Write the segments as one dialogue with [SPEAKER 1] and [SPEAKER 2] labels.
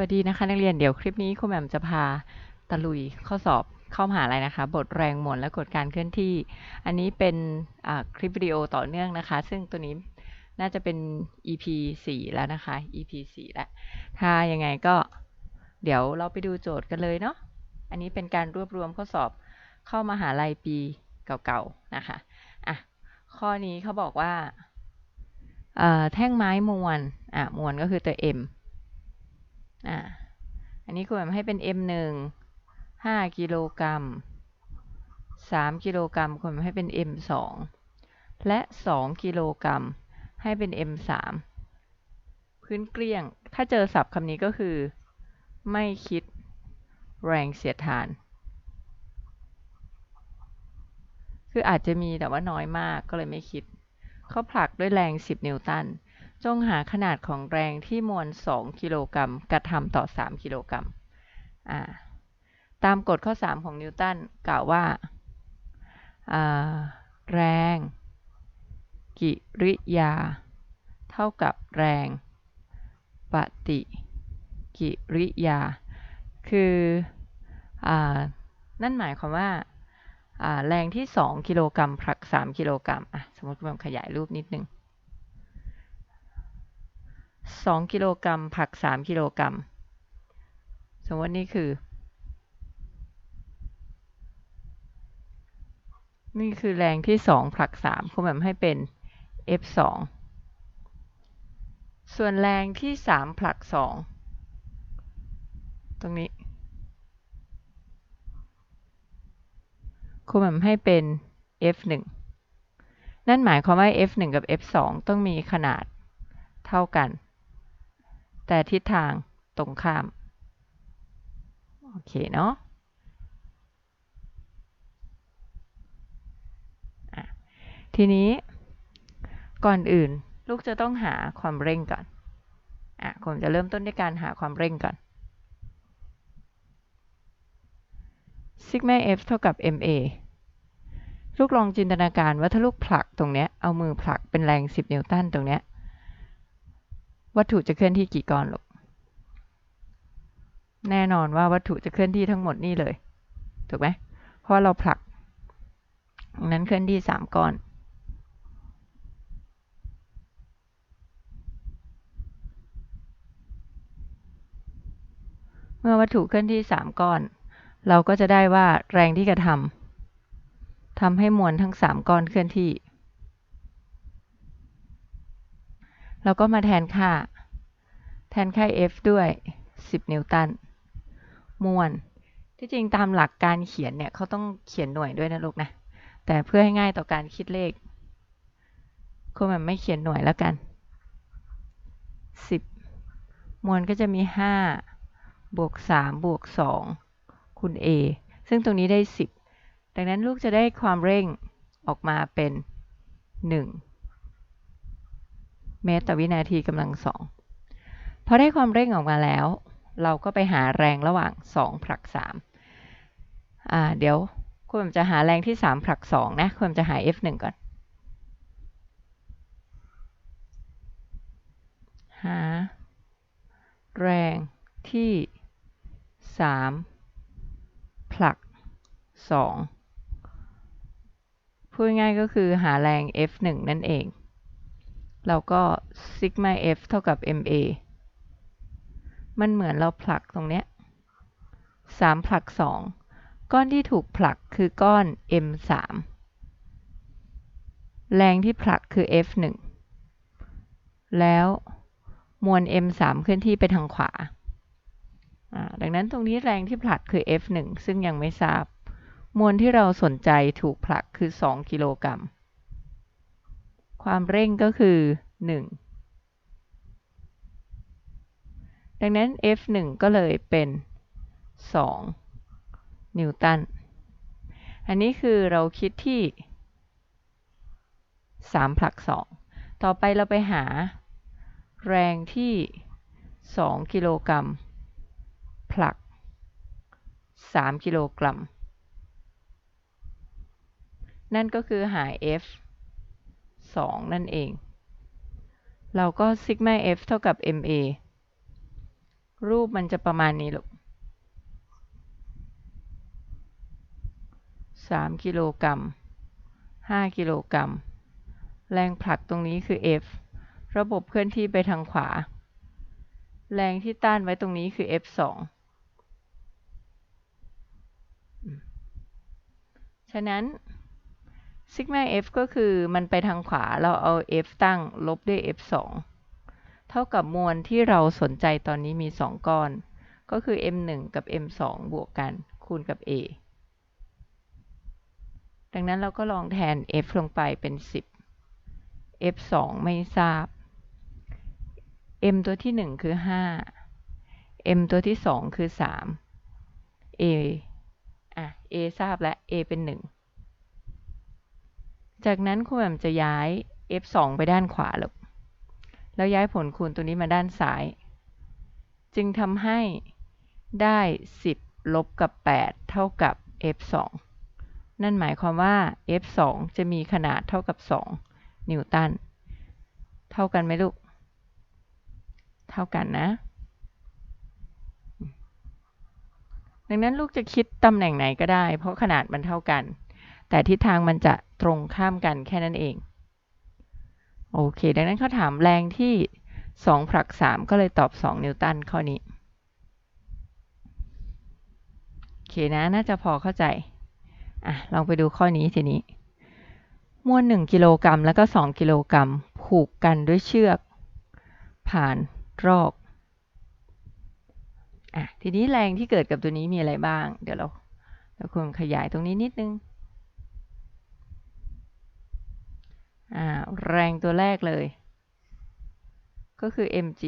[SPEAKER 1] วัสดีนะคะนักเรียนเดี๋ยวคลิปนี้ครูแหม่มจะพาตะลุยข้อสอบเข้ามหาลัยนะคะ บทแรงหมุนและกฎการเคลื่อนที่ อันนี้เป็นคลิปวิดีโอต่อเนื่องนะคะ ซึ่งตัวนี้น่าจะเป็น EP 4 แล้วนะคะ EP 4 แล้ว ถ้ายังไงก็เดี๋ยวเราไปดูโจทย์กันเลยเนาะอันนี้เป็นการรวบรวมข้อสอบเข้ามหาลัยปีเก่าๆนะคะอะข้อนี้เขาบอกว่าแท่งไม้มวลอะมวลก็คือตัว M อ่าอันนี้คุณแหม่มให้เป็น M หนึ่งห้ากิโลกรัมสามกิโลกรัมคุณแหม่มให้เป็น M สองและสองกิโลกรัมให้เป็น M สามพื้นเกลี้ยง ถ้าเจอศัพท์คำนี้ก็คือ ไม่คิดแรงเสียดทาน คืออาจจะมีแต่ว่าน้อยมากก็เลยไม่คิด เขาผลักด้วยแรง 10 นิวตัน จงหาขนาดของแรงที่มวล 2 กิโลกรัมกระทำต่อ 3 กิโลกรัมตามกฎข้อ 3 ของนิวตันกล่าวว่าาแรง กิริยา เท่ากับแรง ปฏิกิริยา คืออนั่นหมายความว่าแรงที่ 2 กิโลกรัมผลัก 3 กิโลกรัมสมมติผมขยายรูปนิดนึง 2กิโลกรัมผลัก3กิโลกรัมสมมตินี่คือ นี่คือแรงที่2ผลัก3คุณแบบให้เป็น F 2ส่วนแรงที่3ผลัก2ตรงนี้ครูแหม่มให้เป็น F1 นั่นหมายความว่า F1 กับ F2 ต้องมีขนาดเท่ากัน แต่ทิศทางตรงข้าม โอเคเนาะทีนี้ก่อนอื่นลูกจะต้องหาความเร่งก่อน อะผมจะเริ่มต้นด้วยการหาความเร่งก่อนซิกมา f เท่ากับ ma ลูกลองจินตนาการว่าถ้าลูกผลักตรงเนี้ย เอามือผลักเป็นแรง 10 นิวตันตรงเนี้ย วัตถุจะเคลื่อนที่กี่ก้อนลูกแน่นอนว่าวัตถุจะเคลื่อนที่ทั้งหมดนี่เลย ถูกไหมเพราะเราผลักนั้นเคลื่อนที่3ก้อนเมื่อวัตถุเคลื่อนที่3ก้อน เราก็จะได้ว่าแรงที่กระทำทำให้มวลทั้ง3ก้อนเคลื่อนที่ เราก็มาแทนค่า แทนค่า F ด้วย 10 นิวตันมวลที่จริงตามหลักการเขียนเนี่ยเขาต้องเขียนหน่วยด้วยนะลูกนะ แต่เพื่อให้ง่ายต่อการคิดเลขครูแหม่มไม่เขียนหน่วยแล้วกัน 10 มวลก็จะมี 5 บวก 3 บวก 2 คูณ a ซึ่งตรงนี้ได้ 10 ดังนั้นลูกจะได้ความเร่งออกมาเป็น 1 เมตรต่อวินาทีกำลังสองพอได้ความเร่งออกมาแล้ว เราก็ไปหาแรงระหว่าง 2 ผลัก3อ่าเดี๋ยวคุณจะหาแรงที่ 3 ผลัก 2 นะคุณจะหา F1 ก่อนหาแรงที่ 3 ผลัก 2 พูดง่ายก็คือหาแรง F1 นั่นเอง เราก็ซิกมา F เท่ากับ ma มันเหมือนเราผลักตรงเนี้ย3ผลัก 2 ก้อนที่ถูกผลักคือก้อน m3 แรงที่ผลักคือ f1 แล้วมวล m3 เคลื่อนที่ไปทางขวา ดังนั้นตรงนี้แรงที่ผลักคือ f1 ซึ่งยังไม่ทราบ มวลที่เราสนใจถูกผลักคือ 2 กิโลกรัม ความเร่งก็คือ 1 ดังนั้น F1 ก็เลยเป็น 2 นิวตัน อันนี้คือเราคิดที่ 3 ผลัก 2 ต่อไปเราไปหาแรงที่ 2 กิโลกรัมผลัก 3 กิโลกรัม นั่นก็คือหา F 2 นั่นเอง เราก็ซิกมา F เท่ากับ ma รูปมันจะประมาณนี้ลูกสามกิโลกรัมห้ากิโลกรัม แรงผลักตรงนี้คือ F ระบบเคลื่อนที่ไปทางขวา แรงที่ต้านไว้ตรงนี้คือ F2 ฉะนั้น ซิกมา F ก็คือมันไปทางขวาเราเอา F ตั้งลบด้วย F2 เท่ากับมวลที่เราสนใจตอนนี้มี 2 ก้อน ก็คือ M1 กับ M2 บวกกัน คูณกับ A ดังนั้นเราก็ลองแทน F ลงไปเป็น 10 F2 ไม่ทราบ M ตัวที่ 1 คือ 5 M ตัวที่ 2 คือ 3 A อะ A ทราบและ A เป็น 1 จากนั้นครูแหม่มจะย้าย F2 ไปด้านขวาลบแล้วย้ายผลคูณตัวนี้มาด้านซ้าย จึงทำให้ได้ 10 ลบกับ 8 เท่ากับ F2 นั่นหมายความว่า F2 จะมีขนาดเท่ากับ 2 นิวตัน เท่ากันไหมลูก เท่ากันนะ ดังนั้นลูกจะคิดตำแหน่งไหนก็ได้ เพราะขนาดมันเท่ากัน แต่ทิศทางมันจะตรงข้ามกันแค่นั้นเอง โอเค ดังนั้นเขาถามแรงที่ 2 ผลัก 3 ก็เลยตอบ 2 นิวตันข้อนี้ โอเคนะ น่าจะพอเข้าใจ อะ ลองไปดูข้อนี้ทีนี้ มวล 1 กิโลกรัมแล้วก็ 2 กิโลกรัมผูกกันด้วยเชือก ผ่านรอกอะทีนี้แรงที่เกิดกับตัวนี้มีอะไรบ้าง เดี๋ยวเราเราควรขยายตรงนี้นิดนึงอ่า แรงตัวแรกเลย ก็คือ mg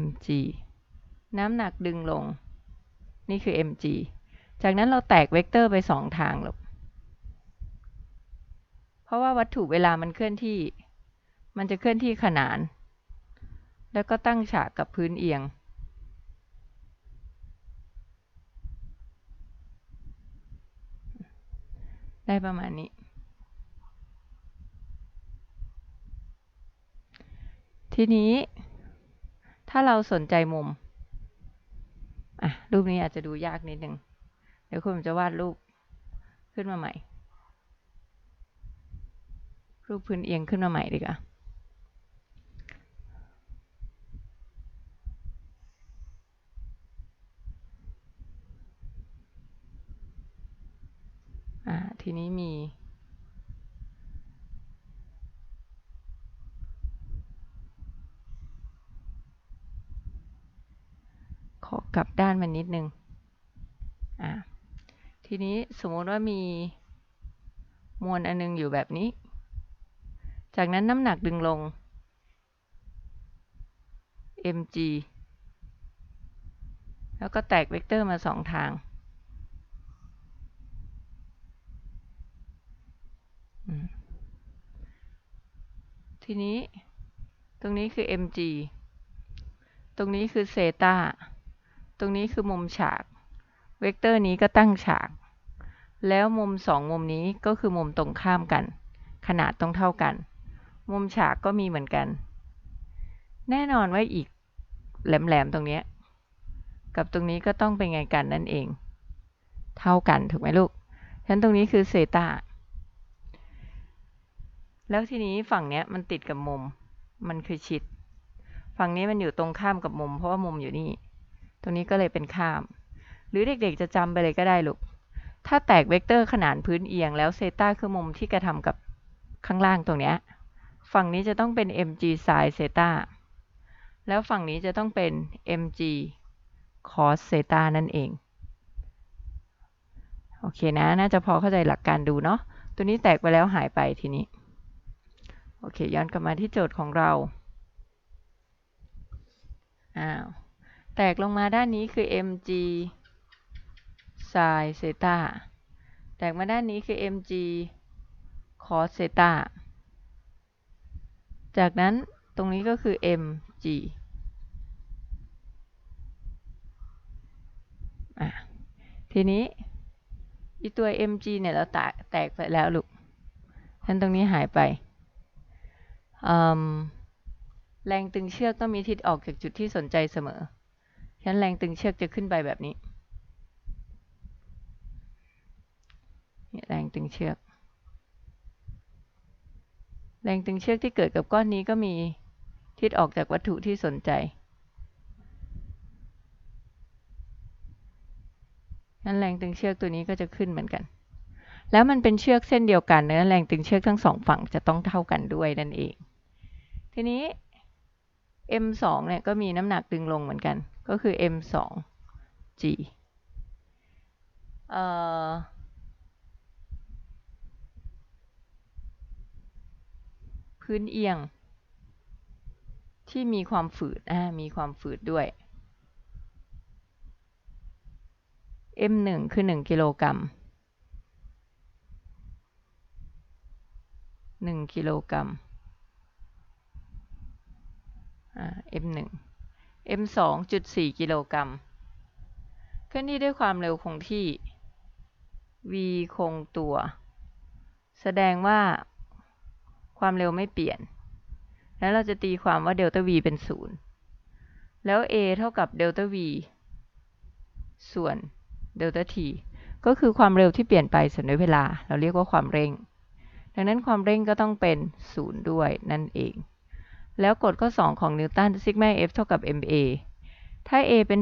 [SPEAKER 1] mg น้ำหนักดึงลง นี่คือ mg จากนั้นเราแตกเวกเตอร์ไปสองทางหรอกเพราะว่าวัตถุเวลามันเคลื่อนที่ มันจะเคลื่อนที่ขนาน แล้วก็ตั้งฉากกับพื้นเอียง ได้ประมาณนี้ ทีนี้ ถ้าเราสนใจมุม อะ รูปนี้อาจจะดูยากนิดนึง เดี๋ยวคุณจะวาดรูปขึ้นมาใหม่ รูปพื้นเอียงขึ้นมาใหม่ดีกว่าอ่า ทีนี้มี ขอกลับด้านมานิดนึง อ่าทีนี้สมมติว่ามีมวลอันนึงอยู่แบบนี้ จากนั้นน้ำหนักดึงลง mg แล้วก็แตกเวกเตอร์มาสองทาง ทีนี้ ตรงนี้คือ mg ตรงนี้คือเซตาตรงนี้คือมุมฉาก เวกเตอร์นี้ก็ตั้งฉาก แล้วมุมสองมุมนี้ก็คือมุมตรงข้ามกัน ขนาดต้องเท่ากัน มุมฉากก็มีเหมือนกัน แน่นอนว่าอีกแหลมๆตรงนี้ กับตรงนี้ก็ต้องเป็นไงกันนั่นเอง เท่ากันถูกไหมลูก ฉะนั้นตรงนี้คือเซตา แล้วทีนี้ฝั่งเนี้ยมันติดกับมุม มันคือชิด ฝั่งนี้มันอยู่ตรงข้ามกับมุม เพราะว่ามุมอยู่นี่ ตรงนี้ก็เลยเป็นข้าม หรือเด็กๆจะจำไปเลยก็ได้ลูก ถ้าแตกเวกเตอร์ขนานพื้นเอียง แล้วเซตาคือมุมที่กระทำกับข้างล่างตรงเนี้ย ฝั่งนี้จะต้องเป็น mg sin เซตาแล้วฝั่งนี้จะต้องเป็น mg cos เซตานั่นเอง โอเคนะ น่าจะพอเข้าใจหลักการดูเนาะ ตัวนี้แตกไปแล้วหายไปทีนี้ โอเค ย้อนกลับมาที่โจทย์ของเรา อ้าว แตกลงมาด้านนี้คือ mg sin เซตาแตกมาด้านนี้คือ mg cos เซตาจากนั้นตรงนี้ก็คือ mg อะ ทีนี้อีตัว mg เนี่ยเราแตกแตกไปแล้วลูกฉะนั้นตรงนี้หายไป แรงตึงเชือกต้องมีทิศออกจากจุดที่สนใจเสมอ ฉะนั้นแรงตึงเชือกจะขึ้นไปแบบนี้นี่แรงตึงเชือก แรงตึงเชือกที่เกิดกับก้อนนี้ก็มีทิศออกจากวัตถุที่สนใจนั้นแรงตึงเชือกตัวนี้ก็จะขึ้นเหมือนกัน แล้วมันเป็นเชือกเส้นเดียวกันเนื้อแรงตึงเชือกทั้งสองฝั่งจะต้องเท่ากันด้วยนั่นเอง ทีนี้ M2 เนี่ยก็มีน้ำหนักดึงลงเหมือนกัน ก็คือ M2G เอ่อพื้นเอียง ที่มีความฝืดอ่ามีความฝืดด้วย M1 คือ 1 กิโลกรัม1กิโลกรัม M1 m2.4 กิโลกรัมเคลื่อนที่ด้วยความเร็วคงที่ v คงตัว แสดงว่าความเร็วไม่เปลี่ยน แล้วเราจะตีความว่าเดลต้า v เป็น 0 แล้ว a เท่ากับเดลต้า v ส่วนเดลต้า t ก็คือความเร็วที่เปลี่ยนไปส่วนด้วยเวลา เราเรียกว่าความเร่ง ดังนั้นความเร่งก็ต้องเป็น 0 ด้วยนั่นเอง แล้วกฎข้อ 2 ของนิวตันซิกมา f เท่ากับ ma ถ้า a เป็น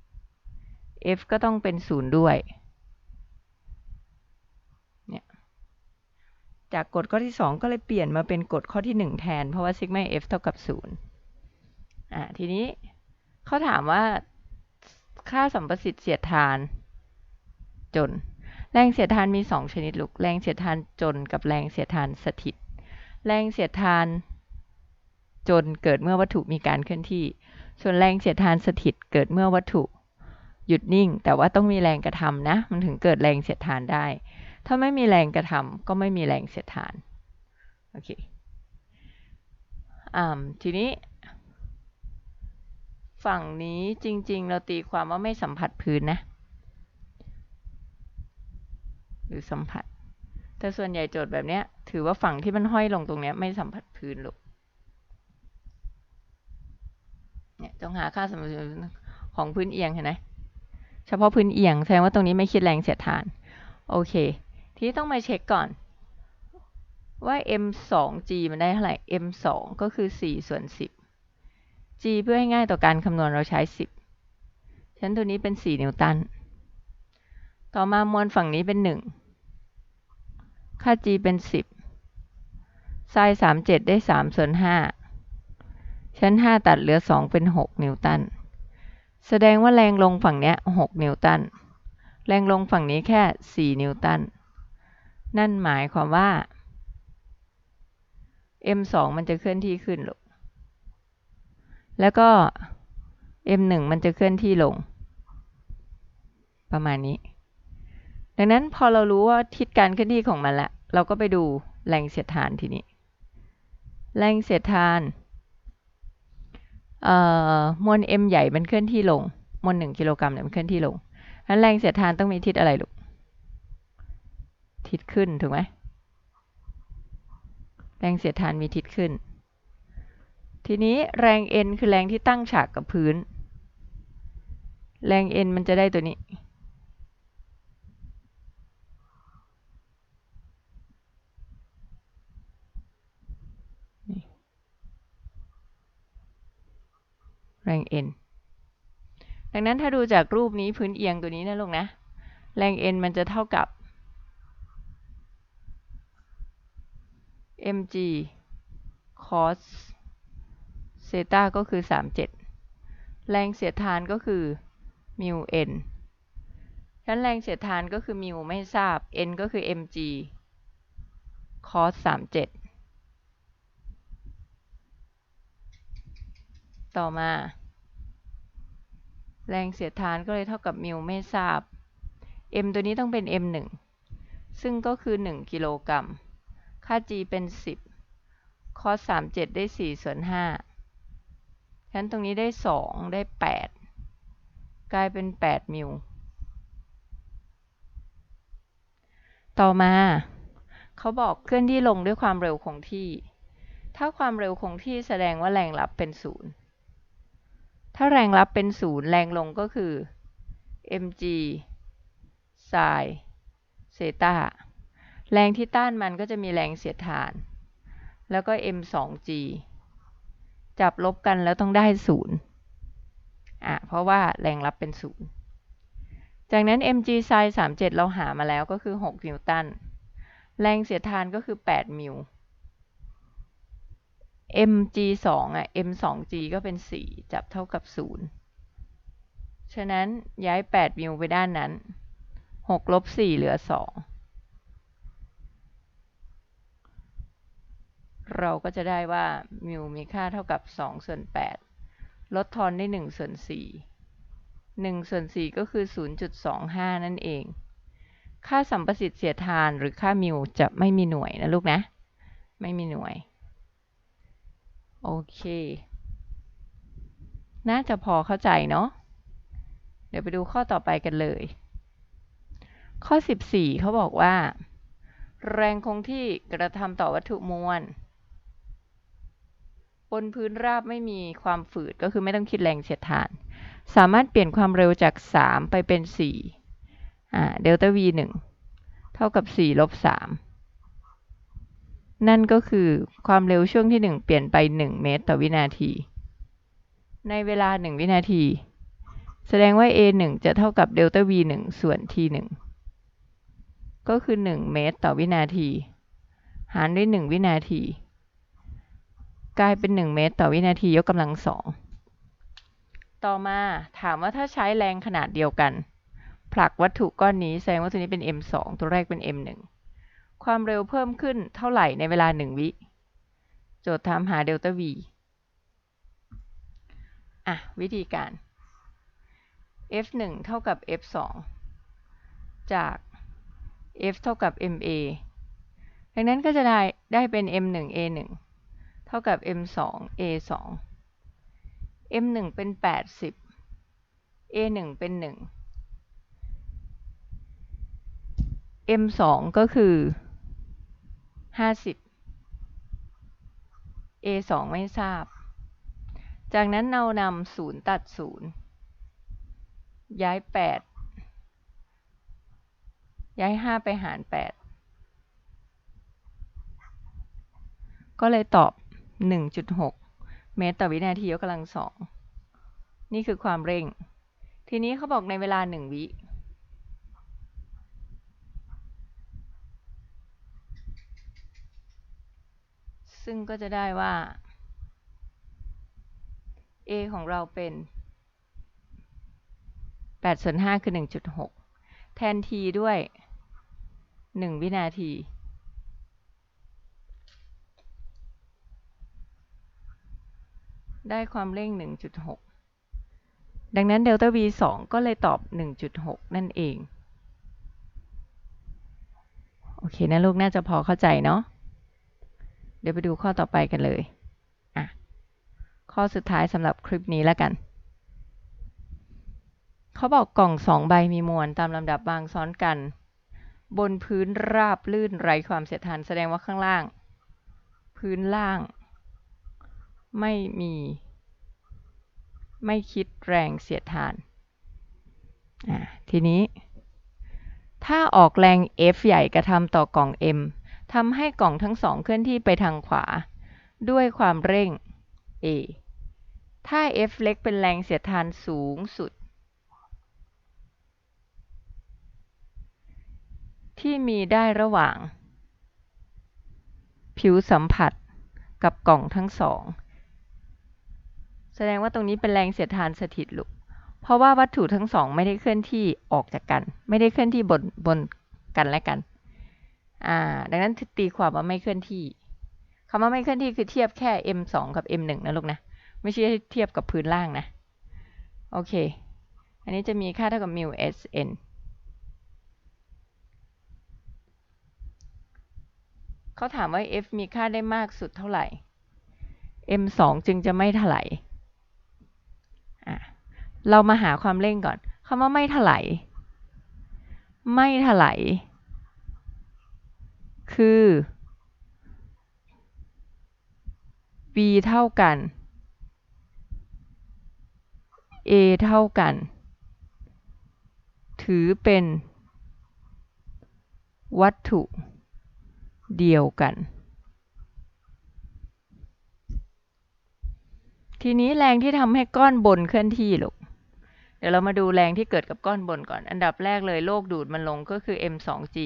[SPEAKER 1] 0 f ก็ต้องเป็น 0 ด้วย เนี่ย จากกฎข้อที่ 2 ก็เลยเปลี่ยนมาเป็นกฎข้อที่ 1 แทน เพราะว่าซิกมา f เท่ากับ 0 อ่าทีนี้เขาถามว่าค่าสัมประสิทธิ์เสียดทาน จน แรงเสียดทานมี 2 ชนิดลูก แรงเสียดทานจนกับแรงเสียดทานสถิต แรงเสียดทาน จนเกิดเมื่อวัตถุมีการเคลื่อนที่ ส่วนแรงเสียดทานสถิตเกิดเมื่อวัตถุหยุดนิ่ง แต่ว่าต้องมีแรงกระทำนะ มันถึงเกิดแรงเสียดทานได้ ถ้าไม่มีแรงกระทำก็ไม่มีแรงเสียดทาน โอเคอ่าทีนี้ ฝั่งนี้จริง ๆ เราตีความว่าไม่สัมผัสพื้นนะ หรือสัมผัส แต่ส่วนใหญ่โจทย์แบบนี้ถือว่าฝั่งที่มันห้อยลงตรงนี้ไม่สัมผัสพื้นหรอกเนี่ย ต้องหาค่าสมดุลของพื้นเอียงเห็นไหมเฉพาะพื้นเอียงแสดงว่าตรงนี้ไม่คิดแรงเสียดทาน โอเค ทีนี้ต้องมาเช็คก่อนว่า m 2 g มันได้เท่าไหร่ m 2ก็คือ 4 ส่วน 10 g เพื่อให้ง่ายต่อการคำนวณเราใช้ 10 ชั้นตัวนี้เป็น 4 นิวตัน ต่อมามวลฝั่งนี้เป็น 1 ค่า g เป็น 10ไซน์37 ได้ 3 ส่วน 5 ชั้น 5 ตัดเหลือ 2 เป็น 6 นิวตัน แสดงว่าแรงลงฝั่งนี้6นิวตัน แรงลงฝั่งนี้แค่ 4 นิวตัน นั่นหมายความว่า m2 มันจะเคลื่อนที่ขึ้นลงแล้วก็ m1 มันจะเคลื่อนที่ลง ประมาณนี้ ดังนั้นพอเรารู้ว่าทิศการเคลื่อนที่ของมันละ เราก็ไปดูแรงเสียดทานทีนี้ แรงเสียดทาน มวล m ใหญ่มันเคลื่อนที่ลง มวล1กิโลกรัมเนี่ยมันเคลื่อนที่ลงนั้นแรงเสียดทานต้องมีทิศอะไรลูก ทิศขึ้นถูกไหมแรงเสียดทานมีทิศขึ้น ทีนี้แรง N คือแรงที่ตั้งฉากกับพื้น แรง N มันจะได้ตัวนี้ แรง N ดังนั้นถ้าดูจากรูปนี้พื้นเอียงตัวนี้นะลูกนะ แรง N มันจะเท่ากับ mg cos เซตาก็คือ 37 แรงเสียดทานก็คือมิว n ฉะนั้นแรงเสียดทานก็คือมิวไม่ทราบ n ก็คือ mg cos 37 ต่อมา แรงเสียดทานก็เลยเท่ากับมิวไม่ทราบ m ตัวนี้ต้องเป็น m 1ซึ่งก็คือ 1 กิโลกรัม ค่า g เป็น 10 cos 37 ได้ 4 ส่วน5ฉะนั้นตรงนี้ได้ 2 ได้ 8 กลายเป็น 8 มิลต่อมา เขาบอกเคลื่อนที่ลงด้วยความเร็วคงที่ ถ้าความเร็วคงที่แสดงว่าแรงรับเป็นศูนย์ ถ้าแรงรับเป็นศูนย์แรงลงก็คือ mg ไซน์เซตาแรงที่ต้านมันก็จะมีแรงเสียดทาน แล้วก็ m 2 g จับลบกันแล้วต้องได้ศูนย์อะเพราะว่าแรงรับเป็นศูนย์จากนั้น mg ไซน์37 เราหามาแล้วก็คือ 6 นิวตัน แรงเสียดทานก็คือ 8 มิล mg 2อะ m 2 g ก็เป็น 4 จับเท่ากับ 0 ฉะนั้นย้าย 8 มิลไปด้านนั้น 6 ลบ 4 เหลือ 2 เราก็จะได้ว่า มิลมีค่าเท่ากับ 2 ส่วน 8 ลดทอนได้ 1 ส่วน 4 1 ส่วน 4 ก็คือ 0.25 นั่นเอง ค่าสัมประสิทธิ์เสียทานหรือค่ามิลจะไม่มีหน่วยนะลูกนะ ไม่มีหน่วย โอเค น่าจะพอเข้าใจเนาะ เดี๋ยวไปดูข้อต่อไปกันเลย ข้อ 14 เขาบอกว่า แรงคงที่กระทำต่อวัตถุมวลบนพื้นราบไม่มีความฝืดก็คือไม่ต้องคิดแรงเสียดทาน สามารถเปลี่ยนความเร็วจาก 3 ไปเป็น 4 อ่า เดลต้า v 1เท่ากับ 4 ลบ 3 นั่นก็คือความเร็วช่วงที่ 1 เปลี่ยนไป 1 เมตรต่อวินาที ในเวลา 1 วินาที แสดงว่า a 1จะเท่ากับเดลต้า v 1ส่วน t 1ก็คือ 1 เมตรต่อวินาที หารด้วย 1 วินาที กลายเป็น 1 เมตรต่อวินาทียกกำลังสองต่อมาถามว่าถ้าใช้แรงขนาดเดียวกัน ผลักวัตถุก้อนนี้แสดงว่าตัวนี้เป็น m 2ตัวแรกเป็น m 1 ความเร็วเพิ่มขึ้นเท่าไหร่ในเวลา 1 วิ โจทย์ถามหาเดลต้า v อะ วิธีการ f 1เท่ากับ f 2จาก f เท่ากับ ma ดังนั้นก็จะได้ได้เป็น m 1 a 1เท่ากับ m 2 a 2 m 1เป็น 80 a 1เป็น 1 m 2ก็คือ 50 a 2ไม่ทราบ จากนั้นเรานำ0ตัด0ย้าย8ย้าย5ไปหาร8ก็เลยตอบ 1.6 เมตรต่อวินาทียกกำลังสอง นี่คือความเร่ง ทีนี้เขาบอกในเวลา 1 วิ ซึ่งก็จะได้ว่า a ของเราเป็น8ส่วน5คือ 1.6 แทน t ด้วย 1 วินาที ได้ความเร่ง 1.6 ดังนั้นเดลต้า v 2ก็เลยตอบ 1.6 นั่นเอง โอเคนะลูกน่าจะพอเข้าใจเนาะ ดี๋ยวไปดูข้อต่อไปกันเลยอะข้อสุดท้ายสำหรับคลิปนี้แล้วกัน เขาบอกกล่องสองใบมีมวลตามลำดับวางซ้อนกัน บนพื้นราบลื่นไร้ความเสียดทานแสดงว่าข้างล่าง พื้นล่าง ไม่มี ไม่คิดแรงเสียดทานทีนี้ ถ้าออกแรง F ใหญ่กระทำต่อกล่อง M ทำให้กล่องทั้งสองเคลื่อนที่ไปทางขวา ด้วยความเร่ง A ถ้า F เล็กเป็นแรงเสียดทานสูงสุด ที่มีได้ระหว่าง ผิวสัมผัสกับกล่องทั้งสอง แสดงว่าตรงนี้เป็นแรงเสียดทานสถิตลูกเพราะว่าวัตถุทั้งสองไม่ได้เคลื่อนที่ออกจากกัน ไม่ได้เคลื่อนที่บนบนกันและกัน อ่า ดังนั้นตีความว่าไม่เคลื่อนที่คำว่าไม่เคลื่อนที่คือเทียบแค่ m 2กับ m 1นะลูกนะ ไม่ใช่เทียบกับพื้นล่างนะ โอเค อันนี้จะมีค่าเท่ากับ mu s n เขาถามว่า f มีค่าได้มากสุดเท่าไหร่ m 2จึงจะไม่ถลายอะเรามาหาความเร่งก่อนคำว่าไม่ถลายไม่ถลาย คือ v เท่ากัน a เท่ากัน ถือเป็น วัตถุเดียวกัน ทีนี้แรงที่ทำให้ก้อนบนเคลื่อนที่ลูก เดี๋ยวเรามาดูแรงที่เกิดกับก้อนบนก่อน อันดับแรกเลยโลกดูดมันลงก็คือ m2g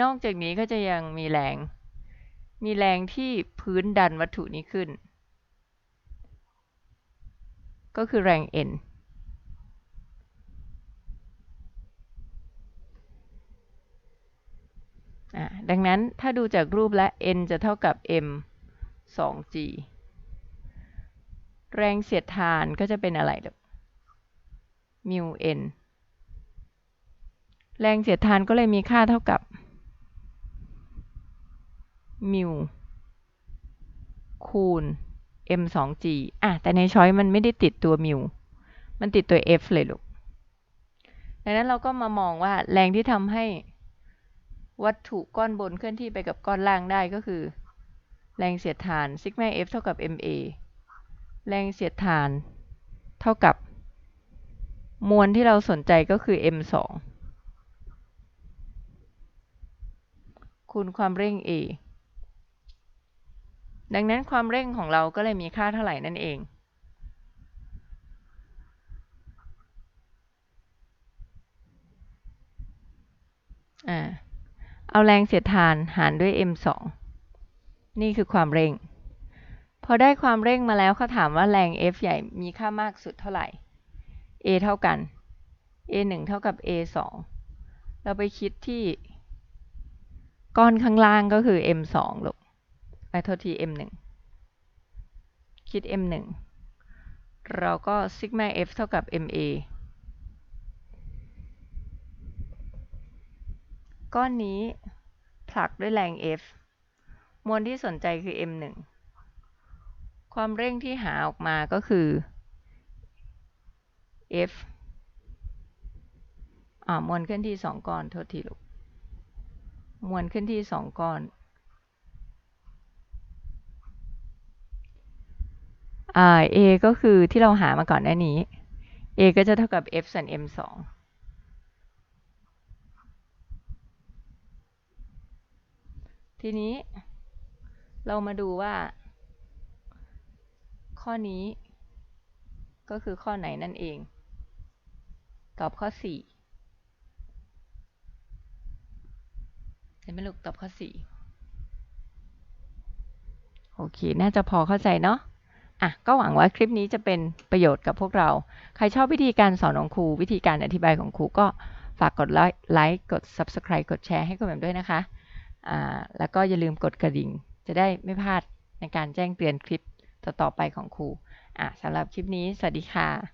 [SPEAKER 1] นอกจากนี้ก็จะยังมีแรง มีแรงที่พื้นดันวัตถุนี้ขึ้น ก็คือแรง n อะดังนั้นถ้าดูจากรูปและ n จะเท่ากับ m 2g แรงเสียดทานก็จะเป็นอะไรลูกมิว n แรงเสียดทานก็เลยมีค่าเท่ากับ มิวคูณ m 2 g อะ แต่ในช้อยมันไม่ได้ติดตัวมิวมันติดตัว f เลยลูก ดังนั้นเราก็มามองว่าแรงที่ทำให้วัตถุก้อนบนเคลื่อนที่ไปกับก้อนล่างได้ก็คือ แรงเสียดทานซิกมา f เท่ากับ ma แรงเสียดทานเท่ากับมวลที่เราสนใจก็คือ m 2คูณความเร่ง a ดังนั้นความเร่งของเราก็เลยมีค่าเท่าไหร่นั่นเองอเอาแรงเสียดทานหารด้วย m 2 นี่คือความเร่ง พอได้ความเร่งมาแล้วเขาถามว่าแรง F ใหญ่มีค่ามากสุดเท่าไหร่ A เท่ากัน A 1เท่ากับ A 2เราไปคิดที่ก้อนข้างล่างก็คือ M 2ลูก ไปโทษที M 1คิด M 1เราก็ sigma F เท่ากับ MA ก้อนนี้ผลักด้วยแรง F มวลที่สนใจคือ M 1 ความเร่งที่หาออกมาก็คือ F อ่ามวลเคลื่อนที่สองก้อน โทษทีลูก มวลเคลื่อนที่สองก้อน อ่า A ก็คือที่เราหามาก่อนหน้านี้ A ก็จะเท่ากับ F ส่วน M 2ทีนี้เรามาดูว่า ข้อนี้ ก็คือข้อไหนนั่นเอง ตอบข้อ 4 เห็นไหมลูกตอบข้อ 4 โอเค น่าจะพอเข้าใจเนาะ อะก็หวังว่าคลิปนี้จะเป็นประโยชน์กับพวกเรา ใครชอบวิธีการสอนของครูวิธีการอธิบายของครูก็ฝากกดไลค์กด Subscribe กดแชร์ให้คุณแบบด้วยนะคะอ่าแล้วก็อย่าลืมกดกระดิ่ง จะได้ไม่พลาดในการแจ้งเตือนคลิปต่อๆไปของครูอะสำหรับคลิปนี้ สวัสดีค่ะ